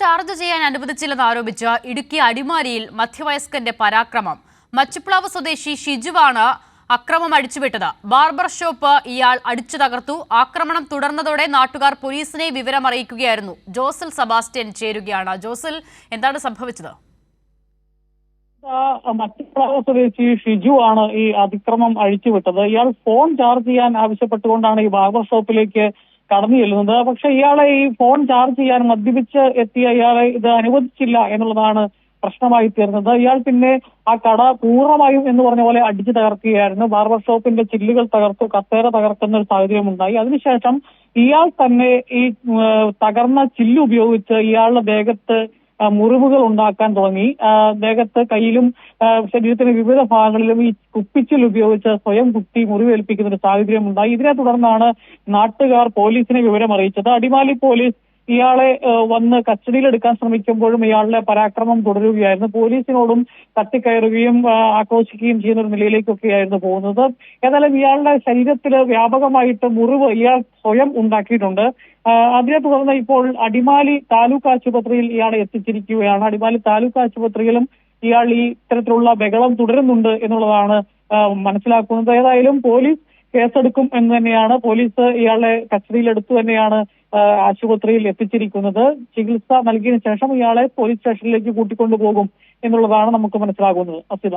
Charge ചെയ്യാൻ അനുവദിച്ചില്ലെന്ന് ആരോപിച്ച് ഇടുക്കി അടിമാലിയിൽ മധ്യവയസ്കന്റെ പരാക്രമം. മച്ചുപ്ലാവ് സ്വദേശി ഷിജുവാണ് അക്രമം അടിച്ചുവിട്ടത്. ബാർബർ ഷോപ്പ് ഇയാൾ അടിച്ചു തകർത്തു ആക്രമണം തുടർന്നതോടെ നാട്ടുകാർ പോലീസിനെ വിവരം അറിയിക്കുകയായിരുന്നു ജോസൽ സബാസ്റ്റ്യൻ ചേരുകയാണ്. ജോസൽ എന്താണ് സംഭവിച്ചത്? മറ്റപ്രാവ് സ്വദേശി ഷിജു ആണ് ഈ അതിക്രമം അഴിച്ചുവിട്ടത്. ഇയാൾ ഫോൺ ചാർജ് ചെയ്യാൻ ആവശ്യപ്പെട്ടുകൊണ്ടാണ് ഈ ബാർബർ ഷോപ്പിലേക്ക് കടന്നു ചെല്ലുന്നത്. പക്ഷെ ഇയാളെ ഈ ഫോൺ ചാർജ് ചെയ്യാൻ മദ്യപിച്ച് എത്തിയ ഇയാളെ ഇത് അനുവദിച്ചില്ല എന്നുള്ളതാണ് പ്രശ്നമായി തീർന്നത്. ഇയാൾ പിന്നെ ആ കട പൂർണമായും എന്ന് പറഞ്ഞ പോലെ അടിച്ചു തകർക്കുകയായിരുന്നു. ബാർബർ ഷോപ്പിന്റെ ചില്ലുകൾ തകർത്തു കസേര തകർക്കുന്ന ഒരു സാഹചര്യം ഉണ്ടായി അതിനുശേഷം ഇയാൾ തന്നെ ഈ തകർന്ന ചില്ല് ഉപയോഗിച്ച് ഇയാളുടെ ദേഹത്ത് മുറിവുകൾ ഉണ്ടാക്കാൻ തുടങ്ങി. ദേഹത്ത് കയ്യിലും ശരീരത്തിന് ശരീരത്തിന്റെ വിവിധ ഭാഗങ്ങളിലും ഈ കുപ്പിച്ചിൽ ഉപയോഗിച്ച് സ്വയം കുത്തി മുറിവേൽപ്പിക്കുന്ന ഒരു സാഹചര്യം ഉണ്ടായി ഇതിനെ തുടർന്നാണ് നാട്ടുകാർ പോലീസിനെ വിവരം അറിയിച്ചത് അടിമാലി പോലീസ് ഇയാളെ വന്ന് കസ്റ്റഡിയിലെടുക്കാൻ ശ്രമിക്കുമ്പോഴും ഇയാളുടെ പരാക്രമം തുടരുകയായിരുന്നു. പോലീസിനോടും തട്ടിക്കയറുകയും ആക്രോശിക്കുകയും ചെയ്യുന്ന ഒരു നിലയിലേക്കൊക്കെയായിരുന്നു പോകുന്നത്. ഏതായാലും ഇയാളുടെ ശരീരത്തിൽ വ്യാപകമായിട്ട് മുറിവ് ഇയാൾ സ്വയം ഉണ്ടാക്കിയിട്ടുണ്ട്. അതിനെ തുടർന്ന് ഇപ്പോൾ അടിമാലി താലൂക്ക് ആശുപത്രിയിൽ ഇയാളെ എത്തിച്ചിരിക്കുകയാണ്. അടിമാലി താലൂക്ക് ആശുപത്രിയിലും ഇയാൾ ഈ ഇത്തരത്തിലുള്ള ബഹളം തുടരുന്നുണ്ട് എന്നുള്ളതാണ് മനസ്സിലാക്കുന്നത്. ഏതായാലും പോലീസ് കേസെടുക്കും എന്ന് തന്നെയാണ് പോലീസ് ഇയാളെ കസ്റ്റഡിയിലെടുത്തു തന്നെയാണ് ആശുപത്രിയിൽ എത്തിച്ചിരിക്കുന്നത്. ചികിത്സ നൽകിയതിനു ശേഷം ഇയാളെ പോലീസ് സ്റ്റേഷനിലേക്ക് കൂട്ടിക്കൊണ്ടുപോകും എന്നുള്ളതാണ് നമുക്ക് മനസ്സിലാകുന്നത്. അസിത.